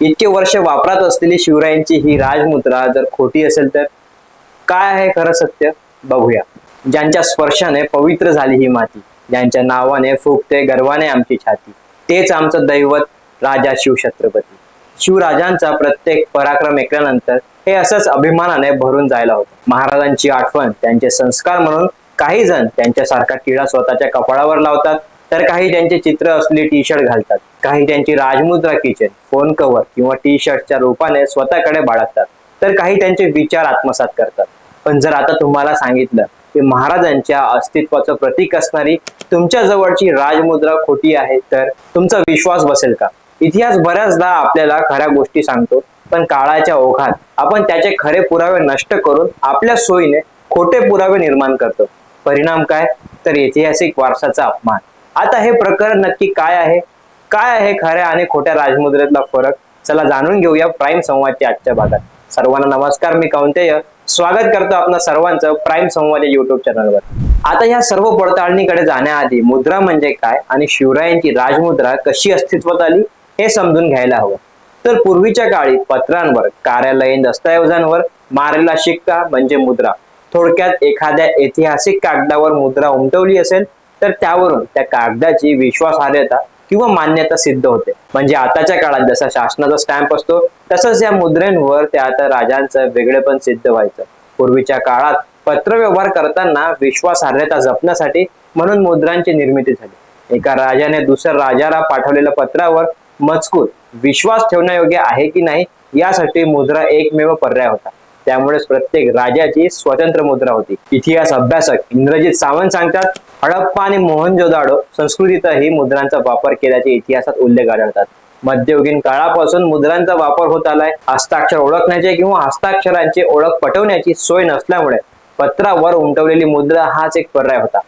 इतके वर्ष वापरात असलेली शिवरायांची ही राजमुद्रा जर खोटी असेल तर काय आहे खरं सत्य? बघूया. ज्यांच्या स्पर्शाने पवित्र झाली ही माती ज्यांच्या नावाने फुगते गर्वाने आमची छाती तेच आमचं दैवत राजा शिवछत्रपती. शिवराजांचा प्रत्येक पराक्रम ऐकल्यानंतर हे असंच अभिमानाने भरून जायला होतं. महाराजांची आठवण त्यांचे संस्कार म्हणून काही जण त्यांच्यासारखा किडा स्वतःच्या कपाळावर लावतात तर काही त्यांचे चित्र असलेली टी शर्ट घालतात काही त्यांची राजमुद्रा किचन फोन कव्हर किंवा टी शर्टच्या रूपाने स्वतःकडे बाळगतात तर काही त्यांचे विचार आत्मसात करतात. पण जर आता तुम्हाला सांगितलं की महाराजांच्या अस्तित्वाचं प्रतीक असणारी तुमच्या जवळची राजमुद्रा खोटी आहे तर तुमचा विश्वास बसेल का? इतिहास बऱ्याचदा आपल्याला खऱ्या गोष्टी सांगतो पण काळाच्या ओघात आपण त्याचे खरे पुरावे नष्ट करून आपल्या सोयीने खोटे पुरावे निर्माण करतो. परिणाम काय? तर ऐतिहासिक वारसाचा अपमान. आता हे प्रकरण नक्की काय आहे? काय आहे खऱ्या आणि खोट्या राजमुद्रेतला फरक? चला जाणून घेऊया प्राईम संवादच्या आजच्या भागात. सर्वांना नमस्कार मी कौंतेय. स्वागत करतो आपल्या सर्वांचं प्राईम संवाद या युट्यूब चॅनलवर. आता या सर्व पडताळणीकडे जाण्याआधी मुद्रा म्हणजे काय आणि शिवरायांची राजमुद्रा कशी अस्तित्वात आली हे समजून घ्यायला हवं. तर पूर्वीच्या काळी पत्रांवर कार्यालयीन दस्तऐवजांवर मारलेला शिक्का म्हणजे मुद्रा. थोडक्यात एखाद्या ऐतिहासिक कागदावर मुद्रा उमटवली असेल तर त्यावरून त्या कागदाची विश्वासार्हता किंवा मान्यता सिद्ध होते. म्हणजे आताच्या काळात जसा शासनाचा स्टॅम्प असतो तसंच या मुद्रेंवर त्या आता राजांचं वेगळेपण सिद्ध व्हायचं. पूर्वीच्या काळात पत्रव्यवहार करताना विश्वासार्हता जपण्यासाठी म्हणून मुद्रांची निर्मिती झाली. एका राजाने दुसऱ्या राजाला पाठवलेल्या पत्रावर मजकूर विश्वास ठेवण्यायोग्य आहे की नाही यासाठी मुद्रा एकमेव पर्याय होता. त्यामुळेच प्रत्येक राजाची स्वतंत्र मुद्रा होती. इतिहास अभ्यासक इंद्रजित सावंत सांगतात हडप्पा आणि मोहनजोदाडो संस्कृतीतही मुद्रांचा वापर केल्याचे इतिहासात उल्लेख आढळतात. मध्ययुगीन काळापासून मुद्रांचा वापर होत आलाय. हस्ताक्षर ओळखण्याचे किंवा हस्ताक्षरांची ओळख पटवण्याची सोय नसल्यामुळे पत्रावर उमटवलेली मुद्रा हाच एक पर्याय होता.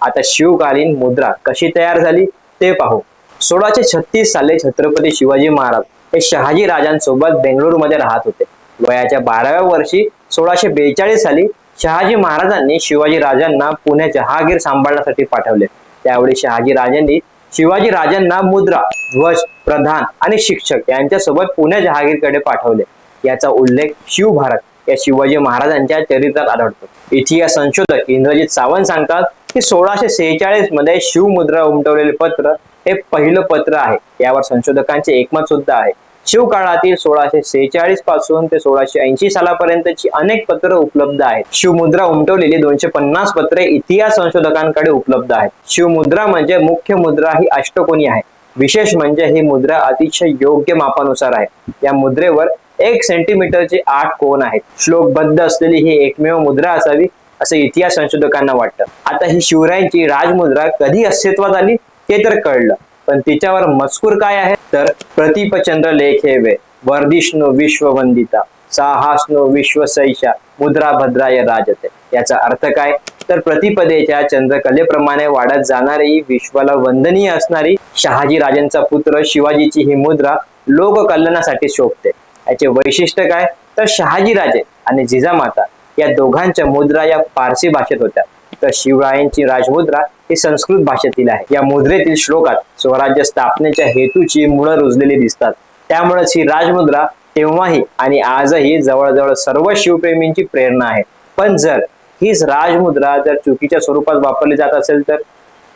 आता शिवकालीन मुद्रा कशी तयार झाली ते पाहू. सोळाशे छत्तीस साली छत्रपती शिवाजी महाराज हे शहाजी राजांसोबत बेंगळुरूमध्ये राहत होते. वयाच्या बाराव्या वर्षी सोळाशे बेचाळीस साली शहाजी महाराजांनी शिवाजी राजांना पुणे जहागीर सांभाळण्यासाठी पाठवले. त्यावेळी शहाजी राजांनी शिवाजी राजांना मुद्रा ध्वज प्रधान आणि शिक्षक यांच्यासोबत पुणे जहागीरकडे पाठवले. याचा उल्लेख शिवभारत या शिवाजी महाराजांच्या चरित्रात आढळतो. इतिहास संशोधक इंद्रजित सावंत सांगतात की सोळाशे सेहेचाळीसमध्ये शिवमुद्रा उमटवलेले पत्र हे पहिलं पत्र आहे. यावर संशोधकांचे एकमत सुद्धा आहे. शिवकाळातील सोळाशे सेहेचाळीसपासून ते सोळाशे ऐंशी सालापर्यंतची अनेक पत्र उपलब्ध आहेत. शिवमुद्रा उमटवलेली दोनशे पन्नास पत्रे इतिहास संशोधकांकडे उपलब्ध आहेत. शिवमुद्रा म्हणजे मुख्य मुद्रा ही अष्टकोनी आहे. विशेष म्हणजे ही मुद्रा अतिशय योग्य मापानुसार आहे. या मुद्रेवर एक सेंटीमीटरचे आठ कोण आहेत. श्लोकबद्ध असलेली ही एकमेव मुद्रा असावी असं इतिहास संशोधकांना वाटतं. आता ही शिवरायांची राजमुद्रा कधी अस्तित्वात आली ते तर कळलं. पण तिच्यावर मजकूर काय आहे? तर प्रतिपचंद्र लेख हे वे वर्धिष्णू विश्ववंदिता साहासनो विश्वसैषा मुद्रा भद्राय राजते. याचा अर्थ काय? तर प्रतिपदेच्या चंद्रकलेप्रमाणे वाढत जाणारी विश्वाला वंदनीय असणारी शहाजी राजांचा पुत्र शिवाजीची ही मुद्रा लोक कल्याणासाठी शोभते. याचे वैशिष्ट्य काय? तर शहाजी राजे आणि जिजामाता या दोघांच्या मुद्रा या पारसी भाषेत होत्या. तर शिवरायांची राजमुद्रा ही संस्कृत भाषेतील आहे. या मुद्रेतील श्लोकात स्वराज्य स्थापनेच्या हेतूची मुळं रुजलेली दिसतात. त्यामुळेच ही राजमुद्रा तेव्हाही आणि आजही जवळजवळ सर्व शिवप्रेमींची प्रेरणा आहे. पण जर हीच राजमुद्रा जर चुकीच्या स्वरूपात वापरली जात असेल तर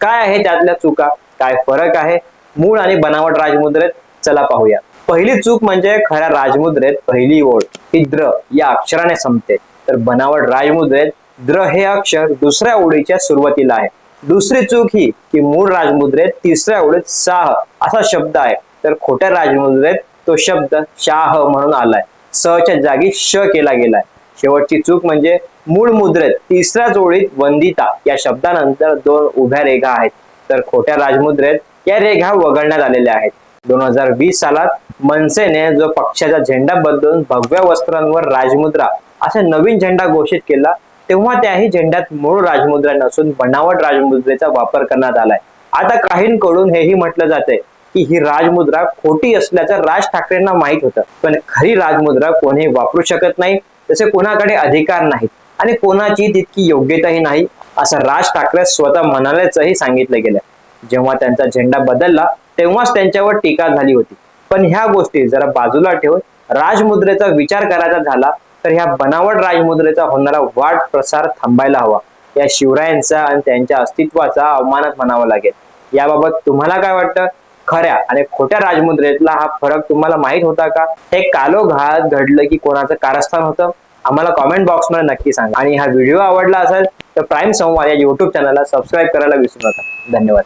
काय आहे त्यातल्या चुका? काय फरक आहे? मूळ आणि बनावट राजमुद्रेत चला पाहूया. पहिली चूक म्हणजे खऱ्या राजमुद्रेत पहिली ओळ ही द्र या अक्षराने संपते. तर बनावट राजमुद्रेत द्र हे अक्षर दुसऱ्या ओळीच्या सुरुवातीला आहे. दुसरी चूक ही की मूळ राजमुद्रेत तिसऱ्या ओळीत साह असा शब्द आहे. तर खोट्या राजमुद्रेत तो शब्द शाह म्हणून आलाय. सच्या जागी श केला गेलाय. शेवटची चूक म्हणजे मूळ मुद्रेत तिसऱ्याच ओळीत वंदिता या शब्दानंतर दोन उभ्या रेघा आहेत. तर खोट्या राजमुद्रेत या रेघा वगळण्यात आलेल्या आहेत. दोन हजार वीस सालात मनसेने जो पक्षाचा झेंडा बदलून भगव्या वस्त्रांवर राजमुद्रा असा नवीन झेंडा घोषित केला तेव्हा त्याही झेंड्यात मूळ राजमुद्रा नसून बनावट राजमुद्रेचा वापर करण्यात आलाय. आता काहींकडून हेही म्हटलं जाते की ही राजमुद्रा खोटी असल्याचं राज ठाकरेंना माहीत होतं. पण खरी राजमुद्रा कोणी वापरू शकत नाही तसे कोणाकडे अधिकार नाहीत आणि कोणाची तितकी योग्यताही नाही असं राज ठाकरे स्वतः म्हणाल्याचंही सांगितलं गेलं जेव्हा त्यांचा झेंडा बदलला तेव्हाच त्यांच्यावर टीका झाली होती. पण ह्या गोष्टी जरा बाजूला ठेवून राजमुद्रेचा विचार करायचा झाला तर ह्या बनावट राजमुद्रेचा होणारा वाढ प्रसार थांबायला हवा. या शिवरायांचा आणि त्यांच्या अस्तित्वाचा अवमानच म्हणावा लागेल. याबाबत तुम्हाला काय वाटतं? खऱ्या आणि खोट्या राजमुद्रेतला हा फरक तुम्हाला माहीत होता का? हे कालोघात घडलं की कोणाचं कारस्थान होतं? आम्हाला कॉमेंट बॉक्समध्ये नक्की सांगा. आणि हा व्हिडिओ आवडला असेल तर प्राईम संवाद या युट्यूब चॅनलला सबस्क्राईब करायला विसरू नका. धन्यवाद.